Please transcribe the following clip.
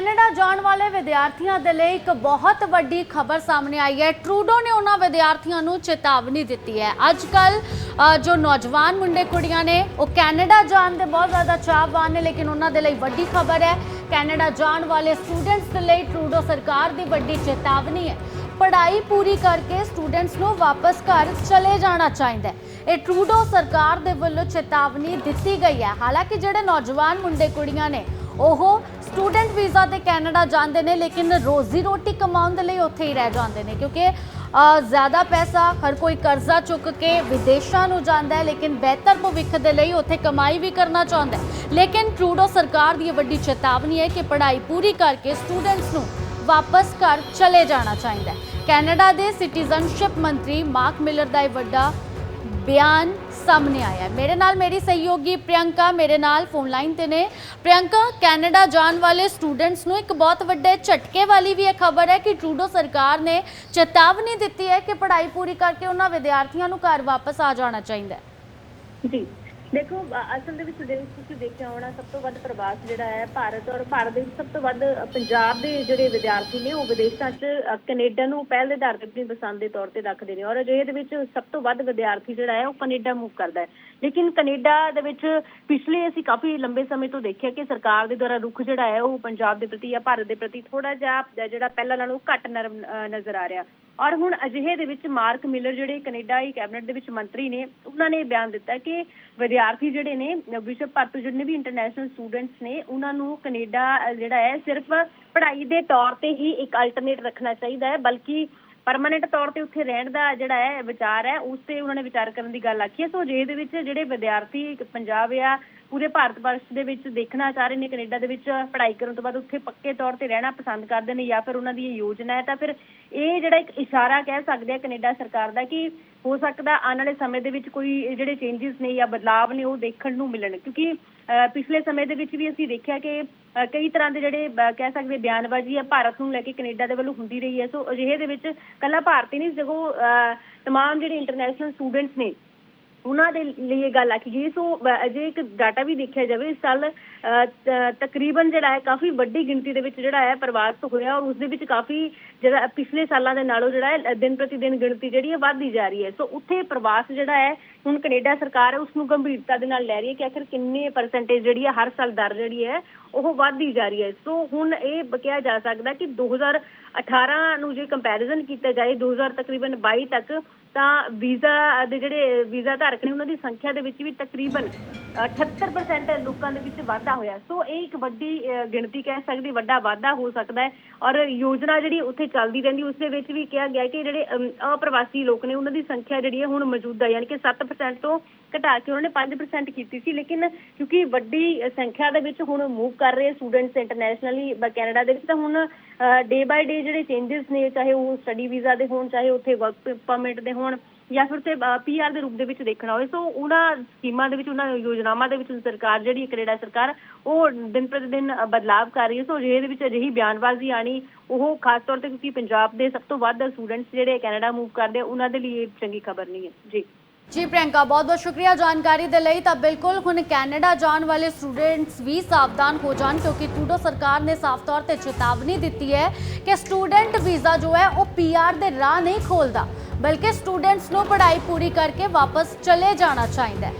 Canada ਜਾਣ ਵਾਲੇ ਵਿਦਿਆਰਥੀਆਂ ਦੇ ਲਈ ਇੱਕ ਬਹੁਤ ਵੱਡੀ ਖਬਰ ਸਾਹਮਣੇ ਆਈ ਹੈ। ਟਰੂਡੋ ਨੇ ਉਹਨਾਂ ਵਿਦਿਆਰਥੀਆਂ ਨੂੰ ਚੇਤਾਵਨੀ ਦਿੱਤੀ ਹੈ। ਅੱਜ ਕੱਲ ਜੋ ਨੌਜਵਾਨ ਮੁੰਡੇ ਕੁੜੀਆਂ ਨੇ, ਉਹ ਕੈਨੇਡਾ ਜਾਣ ਦੇ ਬਹੁਤ ਜ਼ਿਆਦਾ ਚਾਹਵਾਨ ਨੇ, ਲੇਕਿਨ ਉਹਨਾਂ ਦੇ ਲਈ ਵੱਡੀ ਖਬਰ ਹੈ। ਕੈਨੇਡਾ ਜਾਣ ਵਾਲੇ ਸਟੂਡੈਂਟਸ ਦੇ ਲਈ ਟਰੂਡੋ ਸਰਕਾਰ ਦੀ ਵੱਡੀ ਚੇਤਾਵਨੀ ਹੈ। ਪੜ੍ਹਾਈ ਪੂਰੀ ਕਰਕੇ ਸਟੂਡੈਂਟਸ ਨੂੰ ਵਾਪਸ ਘਰ ਚਲੇ ਜਾਣਾ ਚਾਹੀਦਾ ਹੈ। ਇਹ ਟਰੂਡੋ ਸਰਕਾਰ ਦੇ ਵੱਲੋਂ ਚੇਤਾਵਨੀ ਦਿੱਤੀ ਗਈ ਹੈ। ਹਾਲਾਂਕਿ ਜਿਹੜੇ ਨੌਜਵਾਨ ਮੁੰਡੇ ਕੁੜੀਆਂ ਨੇ, ਉਹ ਵੀਜ਼ਾ ਤੇ ਕੈਨੇਡਾ ਜਾਂਦੇ ਨੇ, ਲੇਕਿਨ ਰੋਜ਼ੀ ਰੋਟੀ ਕਮਾਉਣ ਦੇ ਲਈ ਉੱਥੇ ਹੀ ਰਹਿ ਜਾਂਦੇ ਨੇ, ਕਿਉਂਕਿ ਜ਼ਿਆਦਾ ਪੈਸਾ ਹਰ ਕੋਈ ਕਰਜ਼ਾ ਚੁੱਕ ਕੇ ਵਿਦੇਸ਼ਾਂ ਨੂੰ ਜਾਂਦਾ ਹੈ, ਲੇਕਿਨ ਬਿਹਤਰ ਭਵਿੱਖ ਦੇ ਲਈ ਉੱਥੇ ਕਮਾਈ ਵੀ ਕਰਨਾ ਚਾਹੁੰਦਾ ਹੈ। ਲੇਕਿਨ ਟਰੂਡੋ ਸਰਕਾਰ ਦੀ ਇਹ ਵੱਡੀ ਚੇਤਾਵਨੀ ਹੈ ਕਿ ਪੜ੍ਹਾਈ ਪੂਰੀ ਕਰਕੇ ਸਟੂਡੈਂਟਸ ਨੂੰ ਵਾਪਸ ਘਰ ਚਲੇ ਜਾਣਾ ਚਾਹੀਦਾ ਹੈ। ਕੈਨੇਡਾ ਦੇ ਸਿਟੀਜ਼ਨਸ਼ਿਪ ਮੰਤਰੀ ਮਾਰਕ ਮਿਲਰ ਦਾ ਇਹ ਵੱਡਾ ਬਿਆਨ ਸਾਹਮਣੇ ਆਇਆ ਹੈ। ਮੇਰੇ ਨਾਲ ਮੇਰੀ ਸਹਿਯੋਗੀ ਪ੍ਰਿਯੰਕਾ ਮੇਰੇ ਨਾਲ ਫੋਨ ਲਾਈਨ ਤੇ ਨੇ। ਪ੍ਰਿਯੰਕਾ, ਕੈਨੇਡਾ ਜਾਣ ਵਾਲੇ ਸਟੂਡੈਂਟਸ ਨੂੰ ਇੱਕ ਬਹੁਤ ਵੱਡੇ ਝਟਕੇ ਵਾਲੀ ਵੀ ਇਹ ਖਬਰ ਹੈ ਕਿ ਟਰੂਡੋ ਸਰਕਾਰ ਨੇ ਚੇਤਾਵਨੀ ਦਿੱਤੀ ਹੈ ਕਿ ਪੜ੍ਹਾਈ ਪੂਰੀ ਕਰਕੇ ਉਹਨਾਂ ਵਿਦਿਆਰਥੀਆਂ ਨੂੰ ਘਰ ਵਾਪਸ ਆ ਜਾਣਾ ਚਾਹੀਦਾ ਹੈ। ਜੀ। ਦੇਖੋ ਅ- ਅਸਲ ਦੇ ਵਿੱਚ ਦੇ ਤੁਸੀਂ ਦੇਖਿਆ ਹੋਣਾ ਸਭ ਤੋਂ ਵੱਧ ਪ੍ਰਵਾਸ ਜਿਹੜਾ ਹੈ ਭਾਰਤ ਔਰ ਭਾਰਤ ਦੇ ਵਿੱਚ ਸਭ ਤੋਂ ਵੱਧ ਅ, ਪੰਜਾਬ ਦੇ ਜਿਹੜੇ ਵਿਦਿਆਰਥੀ ਨੇ ਉਹ ਵਿਦੇਸ਼ਾਂ 'ਚ ਅ, ਕੈਨੇਡਾ ਨੂੰ ਪਹਿਲ ਦੇ ਆਧਾਰ ਤੇ ਆਪਣੀ ਪਸੰਦ ਦੇ ਤੌਰ ਤੇ ਰੱਖਦੇ ਨੇ। ਔਰ ਅਜਿਹੇ ਦੇ ਵਿੱਚ ਸਭ ਤੋਂ ਵੱਧ ਵਿਦਿਆਰਥੀ ਜਿਹੜਾ ਹੈ ਉਹ ਕੈਨੇਡਾ ਮੂਵ ਕਰਦਾ ਹੈ। ਲੇਕਿਨ ਕੈਨੇਡਾ ਦੇ ਵਿੱਚ ਪਿਛਲੇ ਅਸੀਂ ਕਾਫੀ ਲੰਬੇ ਸਮੇਂ ਤੋਂ ਦੇਖਿਆ ਕਿ ਸਰਕਾਰ ਦੇ ਦੁਆਰਾ ਰੁਖ ਜਿਹੜਾ ਹੈ ਉਹ ਪੰਜਾਬ ਦੇ ਪ੍ਰਤੀ ਜਾਂ ਭਾਰਤ ਦੇ ਪ੍ਰਤੀ ਥੋੜਾ ਜਿਹਾ ਜਿਹੜਾ ਪਹਿਲਾਂ ਨਾਲੋਂ ਘੱਟ ਨਰਮ ਅ, ਨਜ਼ਰ ਆ ਰਿਹਾ। ਔਰ ਹੁਣ ਅਜਿਹੇ ਦੇ ਵਿੱਚ ਮਾਰਕ ਮਿਲਰ ਜਿਹੜੇ ਕੈਨੇਡਾਈ ਕੈਬਨਿਟ ਦੇ ਵਿੱਚ ਮੰਤਰੀ ਨੇ, ਉਹਨਾਂ ਨੇ ਬਿਆਨ ਦਿੱਤਾ ਕਿ ਵਿਦਿਆਰਥੀ ਜਿਹੜੇ ਨੇ ਵਿਸ਼ਵ ਭਰ ਤੋਂ ਜਿੰਨੇ ਵੀ ਇੰਟਰਨੈਸ਼ਨਲ ਸਟੂਡੈਂਟਸ ਨੇ, ਉਹਨਾਂ ਨੂੰ ਕੈਨੇਡਾ ਜਿਹੜਾ ਹੈ, ਸਿਰਫ ਪੜ੍ਹਾਈ ਦੇ ਤੌਰ ਤੇ ਹੀ ਇੱਕ ਅਲਟਰਨੇਟ ਰੱਖਣਾ ਚਾਹੀਦਾ ਹੈ, ਬਲਕਿ ਪਰਮਾਨੈਂਟ ਤੌਰ ਤੇ ਉੱਥੇ ਰਹਿਣ ਦਾ ਜਿਹੜਾ ਹੈ, ਵਿਚਾਰ ਹੈ, ਉਸ ਤੇ ਉਹਨਾਂ ਨੇ ਵਿਚਾਰ ਕਰਨ ਦੀ ਗੱਲ ਆਖੀ ਹੈ। ਸੋ ਜੇ ਦੇ ਵਿੱਚ ਜਿਹੜੇ ਵਿਦਿਆਰਥੀ ਪੰਜਾਬ ਜਾਂ ਪੂਰੇ ਭਾਰਤ ਵਰਸ਼ ਦੇ ਵਿੱਚ ਦੇਖਣਾ ਚਾਹ ਰਹੇ ਨੇ ਕੈਨੇਡਾ ਦੇ ਵਿੱਚ ਪੜ੍ਹਾਈ ਕਰਨ ਤੋਂ ਬਾਅਦ ਉੱਥੇ ਪੱਕੇ ਤੌਰ ਤੇ ਰਹਿਣਾ ਪਸੰਦ ਕਰਦੇ ਨੇ ਜਾਂ ਫਿਰ ਉਹਨਾਂ ਦੀ ਇਹ ਯੋਜਨਾ ਹੈ ਤਾਂ ਫਿਰ ਇਹ ਜਿਹੜਾ ਇੱਕ ਇਸ਼ਾਰਾ ਕਹਿ ਸਕਦੇ ਆ ਕੈਨੇਡਾ ਸਰਕਾਰ ਦਾ ਕਿ ਹੋ ਸਕਦਾ ਆਉਣ ਵਾਲੇ ਸਮੇਂ ਦੇ ਵਿੱਚ ਕੋਈ ਜਿਹੜੇ ਚੇਂਜਸ ਨੇ ਜਾਂ ਬਦਲਾਵ ਨੇ ਉਹ ਦੇਖਣ ਨੂੰ ਮਿਲਣ ਕਿਉਂਕਿ ਅਹ, ਪਿਛਲੇ ਸਮੇਂ ਦੇ ਵਿੱਚ ਵੀ ਅਸੀਂ ਦੇਖਿਆ ਕਿ ਕਈ ਤਰ੍ਹਾਂ ਦੇ ਜਿਹੜੇ ਕਹਿ ਸਕਦੇ ਬਿਆਨਬਾਜ਼ੀ ਆ ਭਾਰਤ ਨੂੰ ਲੈ ਕੇ ਕੈਨੇਡਾ ਦੇ ਵੱਲੋਂ ਹੁੰਦੀ ਰਹੀ ਹੈ ਸੋ ਅਜਿਹੇ ਦੇ ਵਿੱਚ ਕੱਲਾ ਭਾਰਤੀ ਨਹੀਂ ਸਗੋਂ ਅਹ, ਤਮਾਮ ਜਿਹੜੇ ਇੰਟਰਨੈਸ਼ਨਲ ਸਟੂਡੈਂਟਸ ਨੇ ਉਹਨਾਂ ਦੇ ਲਈ ਇਹ ਗੱਲ ਆਖੀ ਗਈ ਸੋ ਬ- ਅਜੇ ਇੱਕ ਡਾਟਾ ਵੀ ਦੇਖਿਆ ਜਾਵੇ ਇਸ ਸਾਲ ਅਹ, ਤ- ਤਕਰੀਬਨ ਜਿਹੜਾ ਹੈ ਕਾਫੀ ਵੱਡੀ ਗਿਣਤੀ ਦੇ ਵਿੱਚ ਜਿਹੜਾ ਹੈ ਪ੍ਰਵਾਸ ਹੋਇਆ ਔਰ ਉਸ ਦੇ ਵਿੱਚ ਕਾਫੀ ਜਿਹੜਾ ਪਿਛਲੇ ਸਾਲਾਂ ਦੇ ਨਾਲੋਂ ਜਿਹੜਾ ਹੈ ਦਿਨ ਪ੍ਰਤੀ ਦਿਨ ਗਿਣਤੀ ਜਿਹੜੀ ਹੈ ਵੱਧਦੀ ਜਾ ਰਹੀ ਹੈ। ਸੋ ਉੱਥੇ ਪ੍ਰਵਾਸ ਜਿਹੜਾ ਹੈ ਹੁਣ ਕੈਨੇਡਾ ਸਰਕਾਰ ਹੈ ਉਸ ਨੂੰ ਗੰਭੀਰਤਾ ਦੇ ਨਾਲ ਲੈ ਰਹੀ ਹੈ ਕਿ ਆਖਿਰ ਕਿੰਨੇ ਪਰਸੈਂਟੇਜ ਜਿਹੜੀ ਹੈ ਹਰ ਸਾਲ ਦਰ ਜਿਹੜੀ ਹੈ ਉਹ ਵੱਧਦੀ ਜਾ ਰਹੀ ਹੈ। ਸੋ ਹੁਣ ਇਹ ਕਿਹਾ ਜਾ ਸਕਦਾ ਕਿ 2018 ਨੂੰ ਜੇ ਕੰਪੈਰੀਜ਼ਨ ਕੀਤਾ ਜਾਏ 2000 ਤਕਰੀਬਨ 22 ਤੱਕ, ਤਾਂ ਵੀਜ਼ਾ ਦੇ ਜਿਹੜੇ ਵੀਜ਼ਾ ਧਾਰਕ ਨੇ, ਉਹਨਾਂ ਦੀ ਸੰਖਿਆ ਦੇ ਵਿੱਚ ਵੀ ਤਕਰੀਬਨ 78% ਲੋਕਾਂ ਦੇ ਵਿੱਚ ਵਾਧਾ ਹੋਇਆ। ਸੋ ਇਹ ਇੱਕ ਵੱਡੀ ਗਿਣਤੀ ਕਹਿ ਸਕਦੀ, ਵੱਡਾ ਵਾਧਾ ਹੋ ਸਕਦਾ ਹੈ। ਔਰ ਯੋਜਨਾ ਜਿਹੜੀ ਉੱਥੇ ਚੱਲਦੀ ਰਹਿੰਦੀ, ਉਸ ਦੇ ਵਿੱਚ ਵੀ ਕਿਹਾ ਗਿਆ ਕਿ ਜਿਹੜੇ ਅਪ੍ਰਵਾਸੀ ਲੋਕ ਨੇ, ਉਹਨਾਂ ਦੀ ਸੰਖਿਆ ਜਿਹੜੀ ਹੈ ਹੁਣ ਮੌਜੂਦਾ, ਯਾਨੀ ਕਿ 7% ਤੋਂ ਘਟਾ ਕੇ ਉਹਨਾਂ ਨੇ 5% ਕੀਤੀ ਸੀ ਲੇਕਿਨ ਕਿਉਂਕਿ ਵੱਡੀ ਸੰਖਿਆ ਦੇ ਵਿੱਚ ਹੁਣ ਮੂਵ ਕਰ ਰਹੇ ਸਟੂਡੈਂਟਸ ਇੰਟਰਨੈਸ਼ਨਲੀ ਕੈਨੇਡਾ ਦੇ ਵਿੱਚ ਤਾਂ ਹੁਣ ਡੇ ਬਾਈ ਡੇ ਜਿਹੜੇ ਚੇਂਜਸ ਨੇ ਚਾਹੇ ਉਹ ਸਟੱਡੀ ਵੀਜ਼ਾ ਦੇ ਹੋਣ ਚਾਹੇ ਉੱਥੇ ਵਰਕ ਪਰਮਿਟ ਦੇ ਹੋਣ ਜਾਂ ਫਿਰ ਤੇ ਪੀਆਰ ਦੇ ਰੂਪ ਦੇ ਵਿੱਚ ਦੇਖਣਾ ਹੋਵੇ ਸੋ ਉਹਨਾਂ ਸਕੀਮਾਂ ਦੇ ਵਿੱਚ ਉਹਨਾਂ ਯੋਜਨਾਵਾਂ ਦੇ ਵਿੱਚ ਸਰਕਾਰ ਜਿਹੜੀ ਹੈ ਕੈਨੇਡਾ ਸਰਕਾਰ ਉਹ ਦਿਨ ਪ੍ਰਤੀ ਦਿਨ ਅ, ਬਦਲਾਵ ਕਰ ਰਹੀ ਹੈ ਸੋ ਜਿਹਦੇ ਵਿੱਚ ਅਜਿਹੀ ਬਿਆਨਬਾਜ਼ੀ ਆਣੀ ਉਹ ਖਾਸ ਤੌਰ ਤੇ ਕਿਉਂਕਿ ਪੰਜਾਬ ਦੇ ਸਭ ਤੋਂ ਵੱਧ ਸਟੂਡੈਂਟਸ ਜਿਹੜੇ ਕੈਨੇਡਾ ਮੂਵ ਕਰਦੇ ਆ, ਉਹਨਾਂ ਦੇ ਲਈ ਇਹ ਚੰਗੀ ਖਬਰ ਨਹੀਂ ਹੈ। ਜੀ। ਜੀ ਪ੍ਰਿਯੰਕਾ, ਬਹੁਤ ਬਹੁਤ ਸ਼ੁਕਰੀਆ ਜਾਣਕਾਰੀ ਦੇ ਲਈ। ਤਾਂ ਬਿਲਕੁਲ ਹੁਣ ਕੈਨੇਡਾ ਜਾਣ ਵਾਲੇ ਸਟੂਡੈਂਟਸ ਵੀ ਸਾਵਧਾਨ ਹੋ ਜਾਣ, ਕਿਉਂਕਿ ਟੂਡੋ ਸਰਕਾਰ ਨੇ ਸਾਫ਼ ਤੌਰ ਤੇ ਚੇਤਾਵਨੀ ਦਿੱਤੀ ਹੈ ਕਿ ਸਟੂਡੈਂਟ ਵੀਜ਼ਾ ਜੋ ਹੈ, ਉਹ ਪੀਆਰ ਦੇ ਰਾਹ ਨਹੀਂ ਖੋਲਦਾ, ਬਲਕਿ ਸਟੂਡੈਂਟਸ ਨੂੰ ਪੜ੍ਹਾਈ ਪੂਰੀ ਕਰਕੇ ਵਾਪਸ ਚਲੇ ਜਾਣਾ ਚਾਹੀਦਾ ਹੈ।